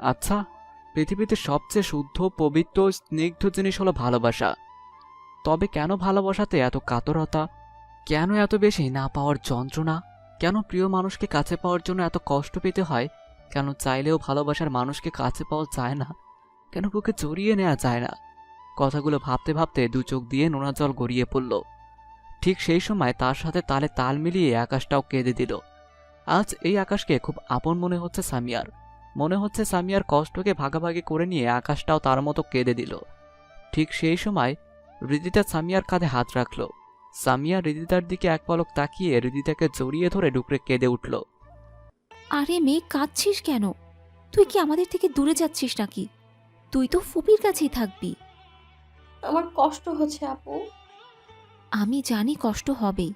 আচ্ছা পৃথিবীতে সবচেয়ে শুদ্ধ, পবিত্র, স্নিগ্ধ জিনিস হলো ভালোবাসা। তবে কেন ভালোবাসাতে এত কাতরতা? কেন এত বেশি না পাওয়ার যন্ত্রণা? কেন প্রিয় মানুষকে কাছে পাওয়ার জন্য এত কষ্ট পেতে হয়? কেন চাইলেও ভালোবাসার মানুষকে কাছে পাওয়া যায় না? কেন বুকে জড়িয়ে নেওয়া যায় না? কথাগুলো ভাবতে ভাবতে দু চোখ দিয়ে নোনা জল গড়িয়ে পড়ল। ঠিক সেই সময় তার সাথে তালে তাল মিলিয়ে আকাশটাও কেঁদে দিল। আজ এই আকাশকে খুব আপন মনে হচ্ছে সামিয়ার। মনে হচ্ছে সামিয়ার কষ্টকে ভাগাভাগি করে নিয়ে আকাশটাও তার মতো কেঁদে দিল। ঠিক সেই সময় হৃদিতা সামিয়ার কাঁধে হাত রাখল। সামিয়া হৃদিতার দিকে এক পলক তাকিয়ে হৃদিতাকে জড়িয়ে ধরে ডুকরে কেঁদে উঠল। আরে মেয়ে কাঁদছিস কেন? তুই কি আমাদের থেকে দূরে যাচ্ছিস নাকি? তুই তো ফুপির কাছেই থাকবি। আমার কষ্ট হচ্ছে আপু। আমি জানি কষ্ট হবে।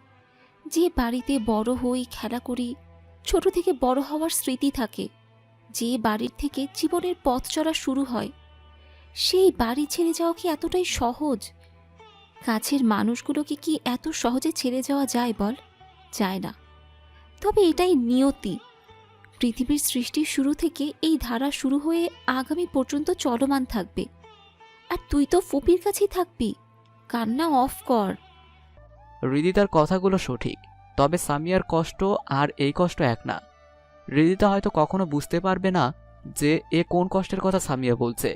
যে বাড়িতে বড় হই খেলা করি ছোট থেকে বড় হওয়ার স্মৃতি থাকে। যে বাড়ির থেকে জীবনের পথ চলা শুরু হয়, সেই বাড়ি ছেড়ে যাওয়া কি এতটাই সহজ? কাছের মানুষগুলোকে কি এত সহজে ছেড়ে যাওয়া যায় বল? যায় না। তবে এটাই নিয়তি। পৃথিবীর সৃষ্টির শুরু থেকে এই ধারা শুরু হয়ে আগামী পর্যন্ত চলমান থাকবে। আর তুই তো ফুপির কাছেই থাকবি। কান্না অফ কর। হৃদিতার কথাগুলো সঠিক, তবে সামিয়ার কষ্ট আর এই কষ্ট এক না। হৃদিতা হয়তো কখনো বুঝতে পারবে না যে এ কোন কষ্টের কথা সামিয়া বলছে।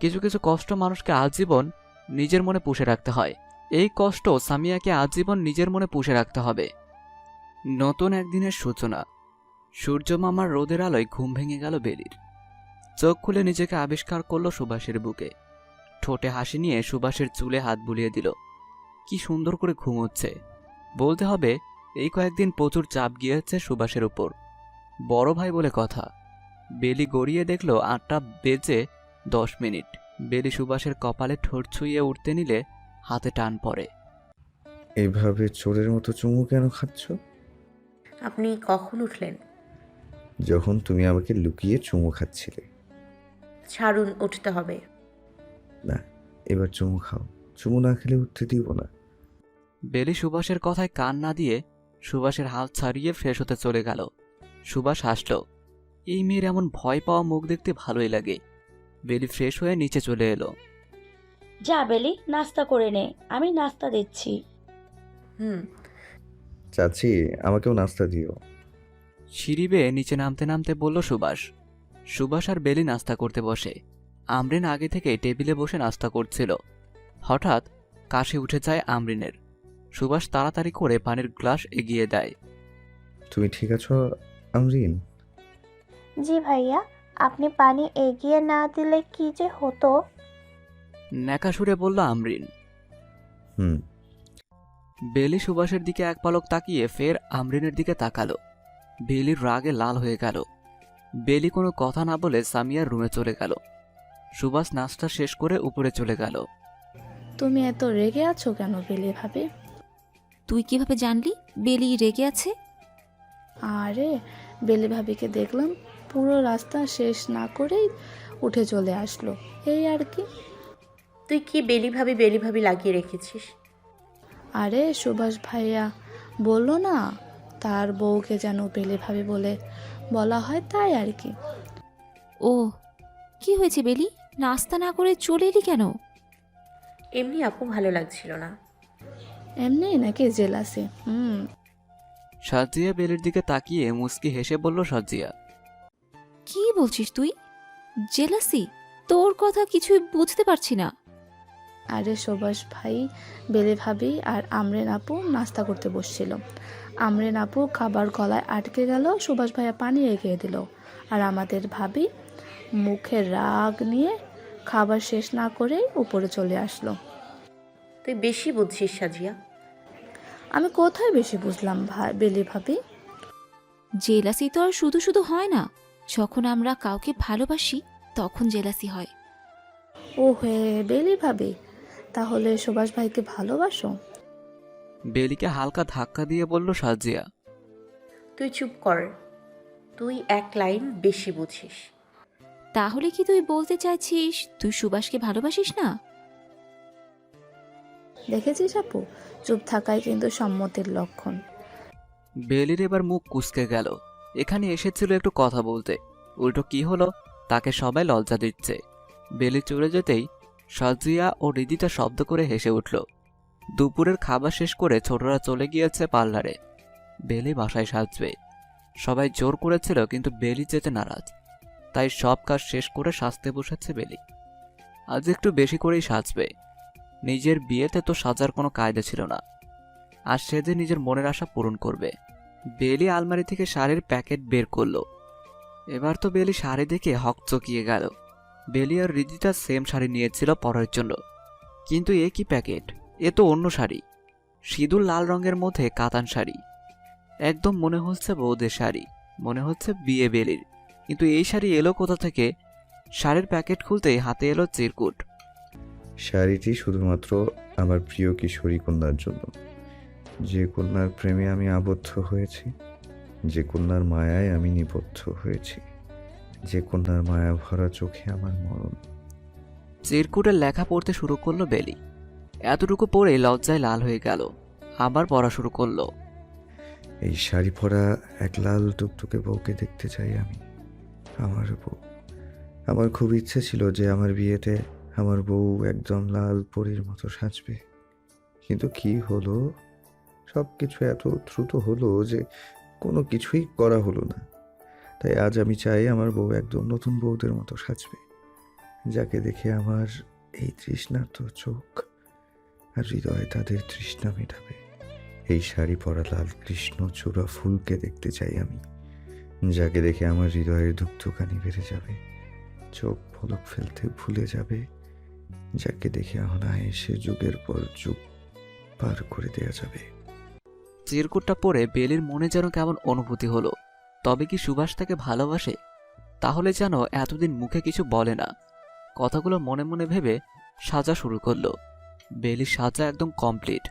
কিছু কিছু কষ্ট মানুষকে আজীবন নিজের মনে পুষে রাখতে হয়। এই কষ্ট সামিয়াকে আজীবন নিজের মনে পুষে রাখতে হবে। নতুন একদিনের সূচনা। সূর্য মামার রোদের আলোয় ঘুম ভেঙে গেল বেলির। চোখ খুলে নিজেকে আবিষ্কার করল সুভাষের বুকে। ঠোঁটে হাসি নিয়ে সুভাষের চুলে হাত বুলিয়ে দিল, কি সুন্দর করে ঘুমোচ্ছে। বলতে হবে, এই কয়েকদিন প্রচুর চাপ গিয়েছে সুভাষের উপর। বড় ভাই বলে কথা। বেলি গড়িয়ে দেখল আটটা বেজে দশ মিনিট। বেলি সুভাষের কপালে ঠোঁট ছুঁয়ে উঠতে নিলে হাতে টান পড়ে। এইভাবে চোরের মতো চুমু কেন খাচ্ছ? আপনি কখন উঠলেন? যখন তুমি আমাকে লুকিয়ে চুমু খাচ্ছিলে। ছাড়ুন উঠতে হবে। না এবার চুমু খাও। চুমু না খেলে উঠতে দিব না। বেলি সুভাষের কথায় কান না দিয়ে সুভাষের হাত ছাড়িয়ে ফ্রেশ হতে চলে গেল। সুভাষ হাসল এই মেয়ের এমন ভয় পাওয়া মুখ দেখতে ভালোই লাগে। বেলি ফ্রেশ হয়ে নিচে চলে এলো। যা বেলি নাস্তা করে নে আমি নাস্তা দিচ্ছি। হুম। চাচি আমাকেও নাস্তা দিও। সিঁড়ি বেয়ে নিচে নামতে নামতে বলল সুভাষ। সুভাষ আর বেলি নাস্তা করতে বসে। আমরিন আগে থেকে টেবিলে বসে নাস্তা করছিল। হঠাৎ কাশি উঠে যায় আমরিনের। সুভাষ তাড়াতাড়ি করে পানির গ্লাস এগিয়ে দেয়। তুমি ঠিক আছো? আমরিন জি ভাইয়া আপনি পানি এগিয়ে না দিলে কি যে হতো? ন্যাকা সুরে বলল আমরিন। হুম। বেলি সুভাষের দিকে এক পলক তাকিয়ে ফের আমরিনের দিকে তাকালো। বেলির রাগে লাল হয়ে গেল। বেলি কোনো কথা না বলে সামিয়ার রুমে চলে গেল। সুভাষ নাস্তা শেষ করে উপরে চলে গেল। তুমি এত রেগে আছো কেন বেলি ভাবে? তুই কীভাবে জানলি? বেলি রেগে আছে? আরে বেলে ভাবিকে দেখলাম পুরো রাস্তা শেষ না করেই উঠে চলে আসলো। এই আর কি? তুই কি বেলি ভাবি বেলি ভাবি লাগিয়ে রেখেছিস? আরে সুভাষ ভাইয়া বলল না তার বউকে যেন বেলে ভাবি বলে বলা হয় তাই আর কি। ও কি হয়েছে বেলি? নাস্তা না করে চলে এলি কেন? এমনি আপু ভালো লাগছিল না। এমনি নাকি জেলাসে হুম। সাজিয়া বেলের দিকে তাকিয়ে মুস্কি হেসে বলল সাজিয়া। কি বলছিস তুই? জেলাসি? তোর কথা কিছুই বুঝতে পারছি না। আরে সুভাষ ভাই বেলে ভাবি আর আমরেন আপু নাস্তা করতে বসছিল। আমরেন আপু খাবার গলায় আটকে গেল সুভাষ ভাইয়া পানি এগিয়ে দিল। আর আমাদের ভাবি মুখে রাগ নিয়ে খাবার শেষ না করেই উপরে চলে আসলো। তুই বেশি বুঝছিস সাজিয়া। আমি কোথায় বেশি বুঝলাম ভাই বেলি ভাবি? জেলাসি তো আর শুধু শুধু হয় না। যখন আমরা কাউকে ভালোবাসি তখন জেলাসি হয়। ও হে বেলি ভাবি তাহলে সুভাষ ভাইকে ভালোবাসো? বেলিকে হালকা ধাক্কা দিয়ে বলল সাজিয়া। তুই চুপ কর। তুই এক লাইন বেশি বুঝিস। তাহলে কি তুই বলতে চাইছিস তুই সুভাষকে ভালোবাসিস না? দেখেছিস আপু? চুপ থাকাই কিন্তু সম্মতির লক্ষণ। বেলির এবার মুখ কুসকে গেল। এখানে এসেছিল একটু কথা বলতে। উল্টো কি হলো? তাকে সবাই লজ্জা দিচ্ছে। বেলি চলে যেতেই সাজিয়া ও রিদিতা শব্দ করে হেসে উঠল। দুপুরের খাবার শেষ করে ছোটরা চলে গিয়েছে পার্লারে। বেলি বাসায় সাজবে। সবাই জোর করেছিল, কিন্তু বেলি যেতে নারাজ। তাই সব কাজ শেষ করে সাজতে বসেছে বেলি। আজ একটু বেশি করেই সাজবে। নিজের বিয়েতে তো সাজার কোনো কায়দা ছিল না। আর সে যে নিজের মনের আশা পূরণ করবে। বেলি আলমারি থেকে শাড়ির প্যাকেট বের করল। এবার তো বেলি শাড়ি দেখে হক চকিয়ে গেল। বেলি আর রিদিতা সেম শাড়ি নিয়েছিল পরার জন্য। কিন্তু এ কি প্যাকেট? এ তো অন্য শাড়ি। সিঁদুর লাল রঙের মধ্যে কাতান শাড়ি। একদম মনে হচ্ছে বৌদের শাড়ি। মনে হচ্ছে বিয়ে বেলির। কিন্তু এই শাড়ি এলো কোথা থেকে? শাড়ির প্যাকেট খুলতেই হাতে এলো চিরকুট। শাড়িটি শুধুমাত্র আমার প্রিয় কিশোরী কন্যার জন্য। যে কন্যার প্রেমে আমি আবদ্ধ হয়েছি যে কন্যার মায়ায় আমি নিবদ্ধ হয়েছি যে কন্যার মায়া ভরা চোখে আমার মরণ। চিরকুটের লেখা পড়তে শুরু করল বেলি। এতটুকু পড়ে লজ্জায় লাল হয়ে গেল। আবার পড়া শুরু করল। এই শাড়ি পরা এক লাল টুকটুকে বউকে দেখতে চাই আমি আমার বউ। আমার খুব ইচ্ছে ছিল যে আমার বিয়েতে আমার বউ একদম লাল পরীর মতো সাজবে। কিন্তু কি হলো? সব কিছু এত দ্রুত হলো যে কোনো কিছুই করা হলো না। তাই আজ আমি চাই আমার বউ একদম নতুন বউদের মতো সাজবে, যাকে দেখে আমার এই তৃষ্ণার্ত চোখ আর হৃদয়ে তাদের তৃষ্ণা মেটাবে। এই শাড়ি পরা লাল কৃষ্ণ চূড়া ফুলকে দেখতে চাই আমি, যাকে দেখে আমার হৃদয়ের ধুকধুকানি বেড়ে যাবে, চোখ পলক ফেলতে ভুলে যাবে। যাকে দেখে অনায়াসে যুগের পর যুগ পার করে দেয়া যাবে। চিরকুটটা পড়ে বেলির মনে যেন কেমন অনুভূতি হলো। তবে কি সুভাষ তাকে ভালোবাসে? তাহলে যেন এতদিন মুখে কিছু বলে না। কথাগুলো মনে মনে ভেবে সাজা শুরু করল। বেলির সাজা একদম কমপ্লিট।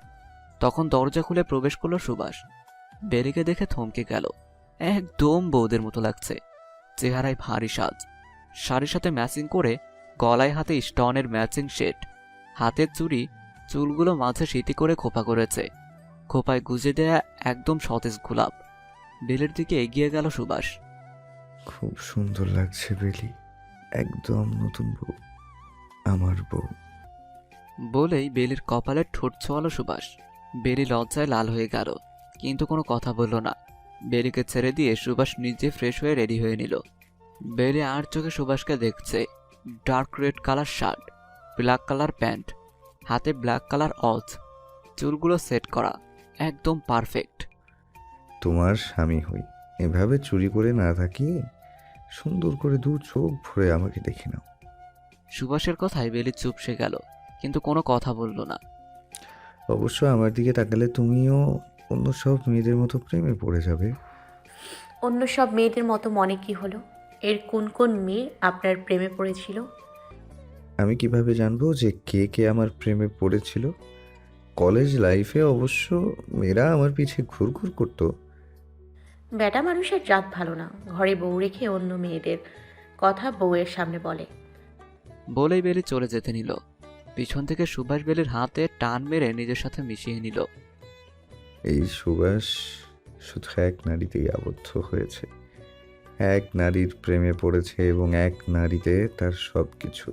তখন দরজা খুলে প্রবেশ করল সুভাষ। বেলিকে দেখে থমকে গেল। একদম বৌদের মতো লাগছে। চেহারায় ভারী সাজ। শাড়ির সাথে ম্যাচিং করে গলায় হাতে স্টনের ম্যাচিং সেট হাতের চুড়ি চুলগুলো মাঝে স্মৃতি করে খোপা করেছে। খোপায় গুজে দেয়া একদম সতেজ গোলাপ। বেলের দিকে এগিয়ে গেল সুভাষ। খুব সুন্দর লাগছে বেলি। একদম নতুন বউ। আমার বউ। বলেই বেলির কপালে ঠোঁট ছোয়ালো সুভাষ। বেলি লজ্জায় লাল হয়ে গেল কিন্তু কোনো কথা বলল না। বেলিকে ছেড়ে দিয়ে সুভাষ নিজে ফ্রেশ হয়ে রেডি হয়ে নিল। বেলি আর চোখে সুভাষকে দেখছে। Dark red colour shirt black colour pant হাতে ব্ল্যাক কালার অলস চুলগুলো সেট করা একদম পারফেক্ট তোমার স্বামী হই এভাবে চুরি করে না থাকিয়ে সুন্দর করে দু চোখ ভরে আমাকে দেখে নাও। সুভাষের কথায় বেলি চুপসে গেল কিন্তু কোনো কথা বলল না। অবশ্য আমার দিকে তাকালে তুমিও অন্য সব মেয়েদের মতো প্রেমে পড়ে যাবে। অন্য সব মেয়েদের মতো মনে কি হলো? এর কোন কোন মেয়ে আপনার প্রেমে পড়েছিল? আমি কীভাবে জানব যে কে কে আমার প্রেমে পড়েছিল? কলেজ লাইফে অবশ্য মেয়েরা আমার পিছে ঘুরঘুর করতো। বেটা মানুষের জাত ভালো না। ঘরে বউ রেখে অন্য মেয়েদের কথা বউয়ের সামনে বলে। বলেই বেলি চলে যেতে নিল। পিছন থেকে সুভাষ বেলির হাতে টান মেরে নিজের সাথে মিশিয়ে নিল। এই সুভাষ শুধু এক নারীতেই আবদ্ধ হয়েছে। এক নারীর প্রেমে পড়েছে এবং এক নারীতে তার সব কিছু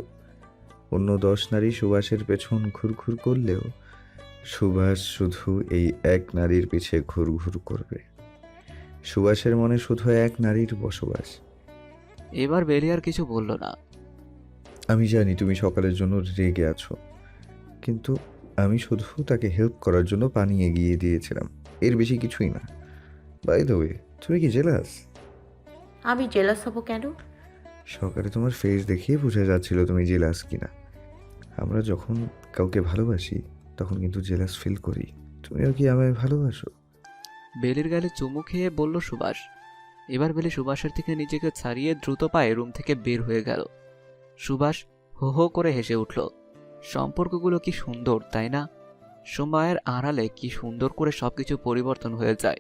অন্য দশ নারী সুভাষের পেছন ঘুরঘুর করলেও সুভাষ শুধু এই এক নারীর পিছে ঘুরঘুর করবে। সুভাষের মনে শুধু এক নারীর বসবাস। এবার বেলি আর কিছু বলল না। আমি জানি তুমি সকালের জন্য রেগে আছো কিন্তু আমি শুধু তাকে হেল্প করার জন্য পানি এগিয়ে দিয়েছিলাম। এর বেশি কিছুই না। বাই দ্য ওয়ে তুমি কি জেলাস আমি জেলাস হব কেন? সকালে তোমার ফেস দেখিয়ে বোঝা যাচ্ছিল তুমি জেলাস কিনা। আমরা যখন কাউকে ভালোবাসি তখন কিন্তু জেলাস ফিল করি। তুমিও কি আমায় ভালোবাসো? বেলির গালে চুমু খেয়ে বলল সুভাষ। এবার বেলি সুভাষের থেকে নিজেকে ছাড়িয়ে দ্রুত পায়ে রুম থেকে বের হয়ে গেল। সুভাষ হো হো করে হেসে উঠল সম্পর্কগুলো কি সুন্দর তাই না? সময়ের আড়ালে কি সুন্দর করে সবকিছু পরিবর্তন হয়ে যায়।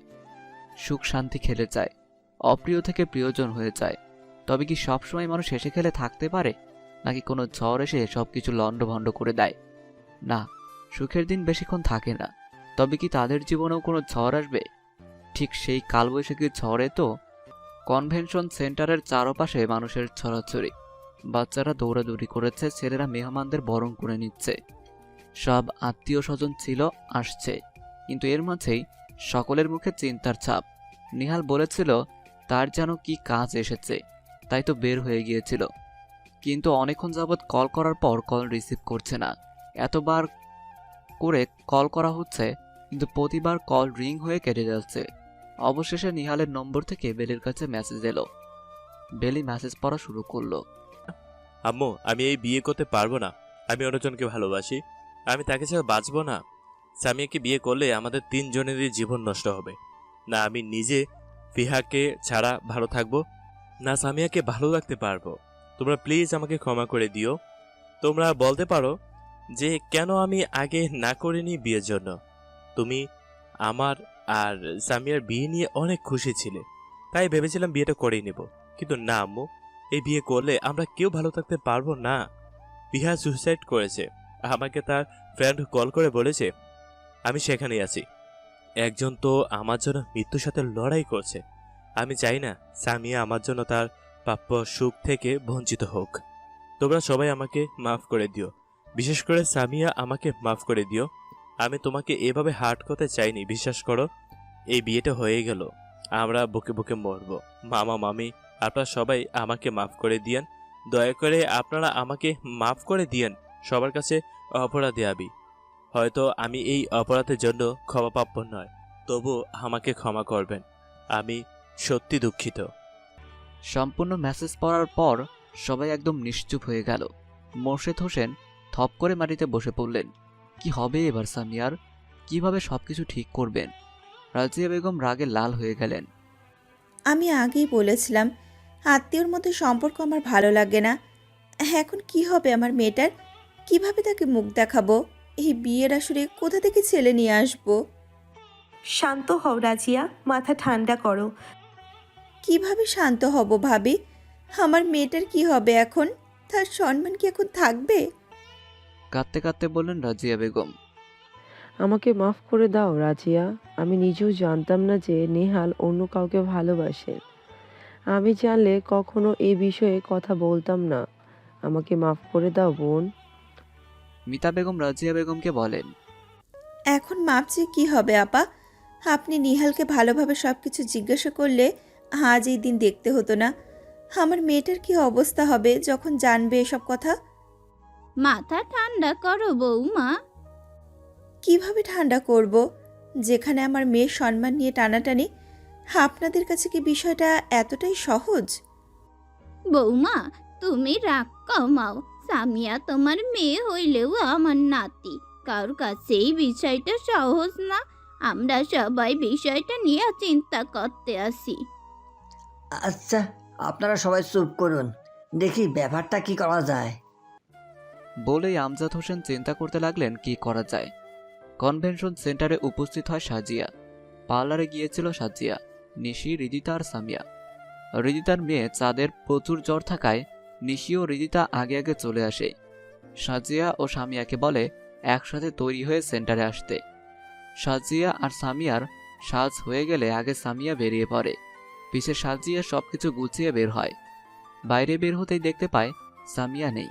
সুখ শান্তি খেলে যায়। অপ্রিয় থেকে প্রিয়জন হয়ে যায়। তবে কি সবসময় মানুষ হেসে খেলে থাকতে পারে? নাকি কোনো ঝড় এসে সব সবকিছু লণ্ডভণ্ড করে দেয়? না, সুখের দিন বেশিক্ষণ থাকে না। তবে কি তাদের জীবনেও কোনো ঝড় আসবে? ঠিক সেই কালবৈশাখীর ঝড়ে তো কনভেনশন সেন্টারের চারপাশে মানুষের ছড়াছড়ি। বাচ্চারা দৌড়াদৌড়ি করেছে, ছেলেরা মেহমানদের বরণ করে নিচ্ছে। সব আত্মীয় স্বজন ছিল, আসছে। কিন্তু এর মাঝেই সকলের মুখে চিন্তার ছাপ। নিহাল বলেছিল তার যেন কি কাজ এসেছে, তাই তো বের হয়ে গিয়েছিল। কিন্তু অনেকক্ষণ যাবৎ কল করার পর কল রিসিভ করছে না। এতবার করে কল করা হচ্ছে, কিন্তু প্রতিবার কল রিং হয়ে কেটে যাচ্ছে। অবশেষে নিহালের নম্বর থেকে বেলির কাছে মেসেজ এলো। বেলি মেসেজ পড়া শুরু করল। আম্মু, আমি এই বিয়ে করতে পারব না। আমি অন্যজনকে ভালোবাসি। আমি তাকে ছাড়া বাঁচবো না। সামিয়াকে বিয়ে করলে আমাদের তিনজনেরই জীবন নষ্ট হবে। না, আমি নিজে ফিহাকে ছাড়া ভালো থাকব? না, সামিয়াকে ভালো রাখতে পারব। তোমরা প্লিজ আমাকে ক্ষমা করে দিও। তোমরা বলতে পারো যে, কেন আমি আগে না করিনি বিয়ের জন্য? তুমি আমার আর সামিয়ার বিয়ে নিয়ে অনেক খুশি ছিলে। তাই ভেবেছিলাম বিয়েটা করেই নেব। কিন্তু না, আম্মু, এই বিয়ে করলে আমরা কেউ ভালো থাকতে পারব না। বিহা সুইসাইড করেছে। আমাকে তার ফ্রেন্ড কল করে বলেছে, আমি সেখানেই আছি। একজন তো আমার জন্য মৃত্যুর সাথে লড়াই করছে। আমি চাই না সামিয়া আমার জন্য তার প্রাপ্য সুখ থেকে বঞ্চিত হোক। তোমরা সবাই আমাকে মাফ করে দিও। বিশেষ করে সামিয়া আমাকে মাফ করে দিও। আমি তোমাকে এভাবে হার্ট করতে চাইনি, বিশ্বাস করো। এই বিয়েটা হয়ে গেল। আমরা বুকে বুকে মরবো। মামা, মামি, আপনারা সবাই আমাকে মাফ করে দিয়েন। দয়া করে আপনারা আমাকে মাফ করে দিয়েন। সবার কাছে অপরাধী আবি হয়তো আমি এই অপরাধের জন্য ক্ষমাপ্রাপ্য নয় তবু আমাকে ক্ষমা করবেন। আমি সত্যি দুঃখিত। সম্পূর্ণ মেসেজ পড়ার পর সবাই একদম নিশ্চুপ হয়ে গেল। মোর্শেদ হোসেন থপ করে মাটিতে বসে পড়লেন। কি হবে এবার সামিয়ার? কীভাবে সবকিছু ঠিক করবেন? রাজিয়া বেগম রাগে লাল হয়ে গেলেন। আমি আগেই বলেছিলাম আত্মীয়র মধ্যে সম্পর্ক আমার ভালো লাগে না। এখন কি হবে আমার মেয়েটার? কীভাবে তাকে মুখ দেখাবো? এই বিয়ের আসরে কোথা থেকে ছেলে নিয়ে আসব? শান্ত হও রাজিয়া মাথা ঠান্ডা করো। কীভাবে শান্ত হব ভাবি? আমার মেয়েটার কি হবে এখন? তার সম্মান কি এখন থাকবে? কাঁদতে কাঁদতে বললেন রাজিয়া বেগম। আমাকে মাফ করে দাও রাজিয়া। আমি নিজেও জানতাম না যে নেহাল অন্য কাউকে ভালোবাসে। আমি জানলে কখনো এই বিষয়ে কথা বলতাম না। আমাকে মাফ করে দাও বোন। মিতা বেগম রাজিয়া বেগমকে বলেন এখন মাপছে কি হবে আপা? আপনি নিহালকে ভালোভাবে সব কিছু জিজ্ঞাসা করলে আজ এই দিন দেখতে হতো না। আমার মেয়েটার কি অবস্থা হবে যখন জানবে এসব কথা? মাথা ঠান্ডা করো বৌমা। কীভাবে ঠান্ডা করব? যেখানে আমার মেয়ের সম্মান নিয়ে টানাটানি আপনাদের কাছে কি বিষয়টা এতটাই সহজ? বৌমা তুমি রাগ কমাও। সামিয়া তোমার মেয়ে হইলেও আমার নাতি। কারোর কাছে এই বিষয়টা সহজ না। আমরা সবাই বিষয়টা নিয়ে চিন্তা করতে আসি। আচ্ছা আপনারা সবাই চুপ করুন। দেখি ব্যাপারটা কি করা যায়। বলেই আমজাদ হোসেন চিন্তা করতে লাগলেন কি করা যায়। কনভেনশন সেন্টারে উপস্থিত হয় সাজিয়া। পার্লারে গিয়েছিল সাজিয়া নিশি রিদিতা আর সামিয়া। রিদিতার মেয়ে চাঁদের প্রচুর জ্বর থাকায় নিশি ও রিদিতা আগে আগে চলে আসে। সাজিয়া ও সামিয়াকে বলে, একসাথে তৈরি হয়ে সেন্টারে আসতে। সাজিয়া আর সামিয়ার সাজ হয়ে গেলে আগে সামিয়া বেরিয়ে পড়ে। পিছে সাজিয়া সবকিছু গুছিয়ে বের হয়। বাইরে বের হতেই দেখতে পায়, সামিয়া নেই।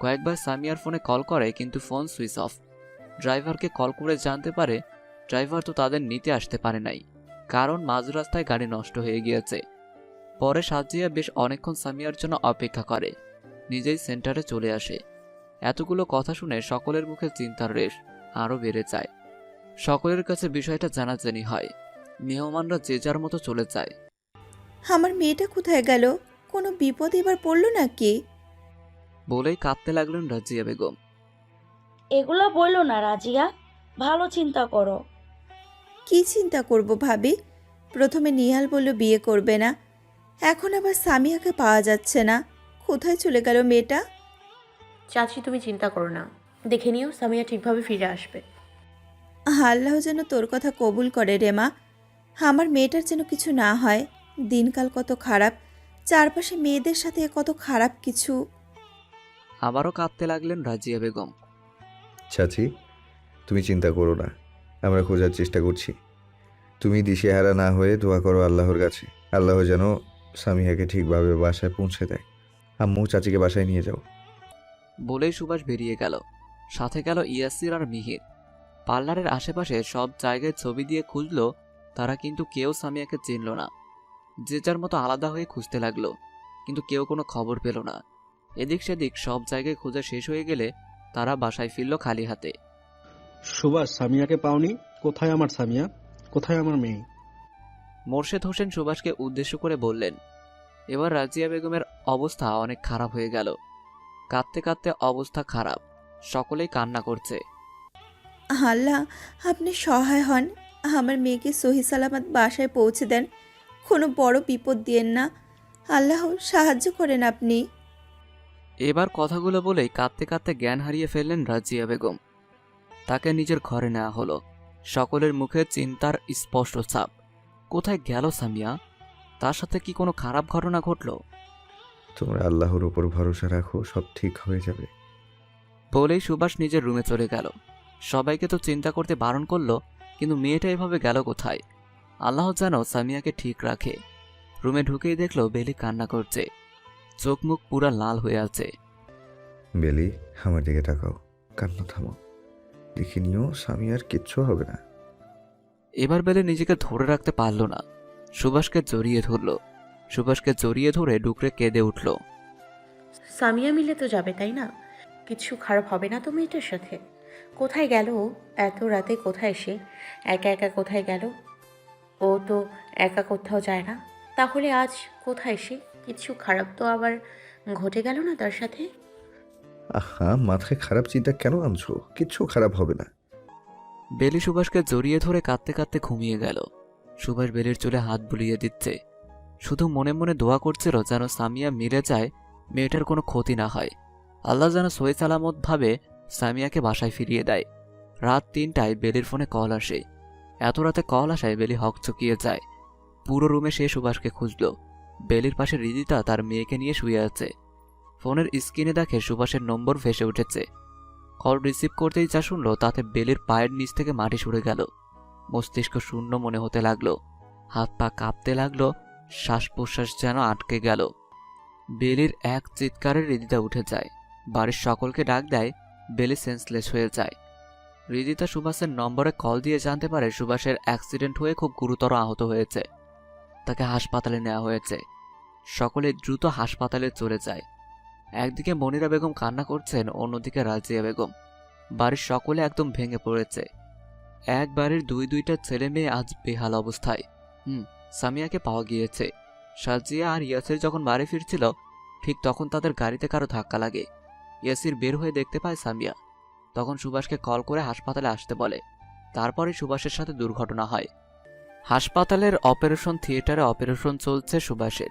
কয়েকবার সামিয়ার ফোনে কল করে, কিন্তু ফোন সুইচ অফ। ড্রাইভারকে কল করে জানতে পারে, ড্রাইভার তো তাদের নিতে আসতে পারে নাই। কারণ মাঝ রাস্তায় গাড়ি নষ্ট হয়ে গিয়েছে। পরে সাজিয়া বেশ অনেকক্ষণ সামিয়ার জন্য অপেক্ষা করে নিজেই সেন্টারে চলে আসে। এতগুলো কথা শুনে সকলের মুখে চিন্তার রেশ আরও বেড়ে যায়। সকলের কাছে বিষয়টা জানাজানি হয়। মেহমানরা যে যার মতো চলে যায়। আমার মেয়েটা কোথায় গেল? কোনো বিপদ এবার পড়ল নাকি? বলেই কাঁদতে লাগলেন রাজিয়া বেগম। এগুলো বলল না রাজিয়া। ভালো চিন্তা করো। কি চিন্তা করব ভাবি? প্রথমে নিহাল বলল বিয়ে করবে না। এখন আবার সামিয়াকে পাওয়া যাচ্ছে না। কোথায় চলে গেল মেয়েটা? চাচি তুমি চিন্তা করো না। দেখে নিও সামিয়া ঠিকভাবে ফিরে আসবে। আল্লাহ যেন তোর কথা কবুল করে রে মা। আমার মেয়েটার যেন কিছু না হয়। দিনকাল কত খারাপ। চারপাশে মেয়েদের সাথে কত খারাপ কিছু। আবারও কাঁদতে লাগলেন রাজিয়া বেগম। চাচি তুমি চিন্তা করো না। আমরা খোঁজার চেষ্টা করছি। তুমি দিশেহারা না হয়ে দোয়া করো আল্লাহর কাছে। আল্লাহ যেন সামিয়াকে ঠিকভাবে বাসায় পৌঁছে দেয়। আম্মু চাচিকে বাসায় নিয়ে যাও। বলেই সুভাষ বেরিয়ে গেল। সাথে গেল ইয়াসির আর মিহির। পার্লারের আশেপাশে সব জায়গায় ছবি দিয়ে খুঁজলো তারা কিন্তু কেউ সামিয়াকে চিনল না। যে যার মতো আলাদা হয়ে খুঁজতে লাগল কিন্তু কেউ কোনো খবর পেল না। এদিক সেদিক সব জায়গায় খোঁজা শেষ হয়ে গেলে তারা বাসায় ফিরল খালি হাতে। সুভাষ সামিয়াকে পাওনি? কোথায় আমার সামিয়া? কোথায় আমার মেয়ে? মোর্শেদ হোসেন সুভাষকে উদ্দেশ্য করে বললেন এবার রাজিয়া বেগমের অবস্থা অনেক খারাপ হয়ে গেল। কাঁদতে কাঁদতে অবস্থা খারাপ। সকলেই কান্না করছে। আল্লাহ আপনি সহায় হন। আমার মেয়েকে সহি সালামত বাসায় পৌঁছে দেন। কোনো বড় বিপদ দিয়েন না। আল্লাহ সাহায্য করেন আপনি। এবার কথাগুলো বলেই কাঁদতে কাঁদতে জ্ঞান হারিয়ে ফেললেন রাজিয়া বেগম। তাকে নিজের ঘরে নেওয়া হলো। সকলের মুখে চিন্তার স্পষ্ট ছাপ। কোথায় গেল সামিয়া? তার সাথে কি কোনো খারাপ ঘটনা ঘটলো? তোমরা আল্লাহর উপর ভরসা রাখো সব ঠিক হয়ে যাবে। বলেই সুভাষ নিজের রুমে চলে গেল। সবাইকে তো চিন্তা করতে বারণ করল কিন্তু মেয়েটা এভাবে গেল কোথায়? আল্লাহ যেন সামিয়াকে ঠিক রাখে। রুমে ঢুকেই দেখল বেলি কান্না করছে। চোখ মুখ পুরা লাল হয়ে আছে। বেলি আমার দিকে তাকাও। কান্না থামো দেখে নিও সামিয়ার কিচ্ছু হবে না। এবার বেলে নিজেকে ধরে রাখতে পারল না। সুভাষকে জড়িয়ে ধরল। সুভাষকে জড়িয়ে ধরে ডুকরে কেঁদে উঠল। সামিয়া মিলে তো যাবে তাই না? কিছু খারাপ হবে না তো মেয়েটার সাথে? কোথায় গেল ও? এত রাতে কোথায় সে? একা একা কোথায় গেল? ও তো একা কোথাও যায় না। তাহলে আজ কোথায় সে? কিছু খারাপ তো আবার ঘটে গেল না তার সাথে? আহা মাথায় খারাপ চিন্তা কেন আনছো? কিচ্ছু খারাপ হবে না। বেলি সুভাষকে জড়িয়ে ধরে কাঁদতে কাঁদতে ঘুমিয়ে গেল। সুভাষ বেলির চুলে হাত বুলিয়ে দিচ্ছে। শুধু মনে মনে দোয়া করছিল যেন সামিয়া মিলে যায়, মেয়েটার কোনো ক্ষতি না হয়। আল্লাহ যেন সই সালামত ভাবে সামিয়াকে বাসায় ফিরিয়ে দেয়। রাত তিনটায় বেলির ফোনে কল আসে। এত রাতে কল আসায় বেলি হক চকিয়ে যায়। পুরো রুমে সে সুভাষকে খুঁজল। বেলির পাশে রিদিতা তার মেয়েকে নিয়ে শুয়ে আছে। ফোনের স্ক্রিনে দেখে সুভাষের নম্বর ভেসে উঠেছে। কল রিসিভ করতেই যা শুনলো তাতে বেলের পায়ের নিচ থেকে মাটি সরে গেল। মস্তিষ্ক শূন্য মনে হতে লাগল। হাত পা কাঁপতে লাগল শ্বাস প্রশ্বাস যেন আটকে গেল। বেলির এক চিৎকারে হৃদিতা উঠে যায়। বাড়ির সকলকে ডাক দেয়, বেলি সেন্সলেস হয়ে যায়। হৃদিতা সুভাষের নম্বরে কল দিয়ে জানতে পারে সুভাষের অ্যাক্সিডেন্ট হয়ে খুব গুরুতর আহত হয়েছে। তাকে হাসপাতালে নেওয়া হয়েছে। সকলে দ্রুত হাসপাতালে চলে যায়। একদিকে মনিরা বেগম কান্না করছেন, অন্যদিকে রাজিয়া বেগম। বাড়ির সকলে একদম ভেঙে পড়েছে। এক বাড়ির দুই দুইটা ছেলে মেয়ে আজ বেহাল অবস্থায়। হুম, সামিয়াকে পাওয়া গিয়েছে। সাজিয়া আর ইয়াসির যখন বাড়ি ফিরছিল, ঠিক তখন তাদের গাড়িতে কারও ধাক্কা লাগে। ইয়াসির বের হয়ে দেখতে পায় সামিয়া। তখন সুভাষকে কল করে হাসপাতালে আসতে বলে। তারপরে সুভাষের সাথে দুর্ঘটনা হয়। হাসপাতালের অপারেশন থিয়েটারে অপারেশন চলছে সুভাষের।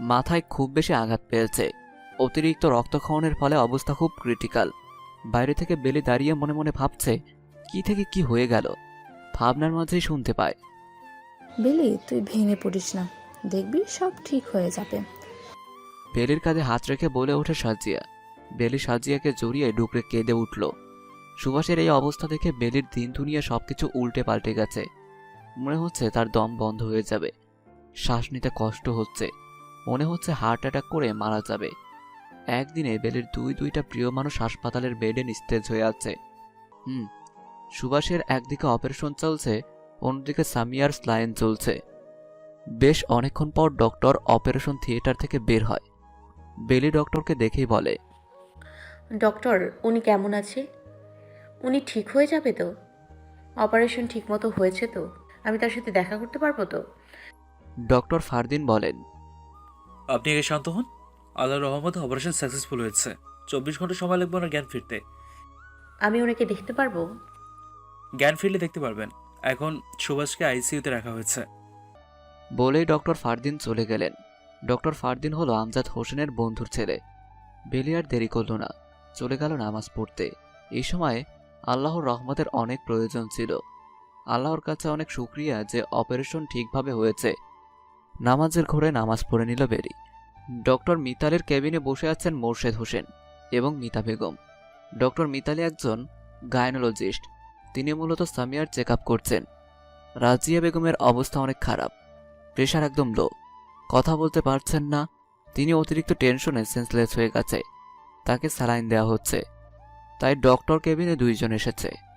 মাথায় খুব বেশি আঘাত পেয়েছে। অতিরিক্ত রক্তক্ষরণের ফলে অবস্থা খুব ক্রিটিক্যাল বাইরে থেকে বেলি দাঁড়িয়ে মনে মনে ভাবছে কি থেকে কি হয়ে গেল? ভাবনার মাঝেই শুনতে পায়। বেলি তুই ভেঙে পড়িস না। দেখবি সব ঠিক হয়ে যাবে। বেলির কাঁধে হাত রেখে বলে ওঠে সাজিয়া। বেলি সাজিয়াকে জড়িয়ে ডুকরে কেঁদে উঠল। সুভাষের এই অবস্থা দেখে বেলির দিন দুনিয়া সবকিছু উল্টে পাল্টে গেছে। মনে হচ্ছে তার দম বন্ধ হয়ে যাবে। শ্বাস নিতে কষ্ট হচ্ছে। মনে হচ্ছে হার্ট অ্যাটাক করে মারা যাবে। একদিনে বেলির দুই দুইটা প্রিয় মানুষ হাসপাতালের বেডে নিস্তেজ হয়ে আছে। হুম সুভাষের একদিকে অপারেশন চলছে অন্যদিকে সামিয়ার স্লাইন চলছে। বেশ অনেকক্ষণ পর ডক্টর অপারেশন থিয়েটার থেকে বের হয়। বেলি ডক্টরকে দেখেই বলে ডক্টর উনি কেমন আছে? উনি ঠিক হয়ে যাবে তো? অপারেশন ঠিকমতো হয়েছে তো? আমি তার সাথে দেখা করতে পারব তো? ডক্টর ফারদিন বলেন আপনি আগে শান্ত হন? আল্লাহর রহমতে অপারেশন সাকসেসফুল হয়েছে। চব্বিশ ঘণ্টা সময় লাগবে ওনার জ্ঞান ফিরতে। আমি ওনাকে দেখতে পারব? জ্ঞান ফিরলে দেখতে পারবেন। এখন সুভাষকে আইসিইউতে রাখা হয়েছে। বলেই ডক্টর ফারদিন চলে গেলেন। ডক্টর ফারদিন হলো আমজাদ হোসেনের বন্ধুর ছেলে। বেলি আর দেরি করল না। চলে গেল নামাজ পড়তে। এই সময় আল্লাহর রহমতের অনেক প্রয়োজন ছিল। আল্লাহর কাছে অনেক শুক্রিয়া যে অপারেশন ঠিকভাবে হয়েছে। নামাজের ঘরে নামাজ পড়ে নিল বেরি ডক্টর মিতালের কেবিনে বসে আছেন মোর্শেদ হোসেন এবং মিতা বেগম। ডক্টর মিতালি একজন গায়নোলজিস্ট তিনি মূলত সামিয়ার চেক আপ করছেন। রাজিয়া বেগমের অবস্থা অনেক খারাপ। প্রেশার একদম লো। কথা বলতে পারছেন না। তিনি অতিরিক্ত টেনশনে সেন্সলেস হয়ে গেছে। তাকে স্যালাইন দেওয়া হচ্ছে। তাই ডক্টর কেবিনে দুইজন এসেছে।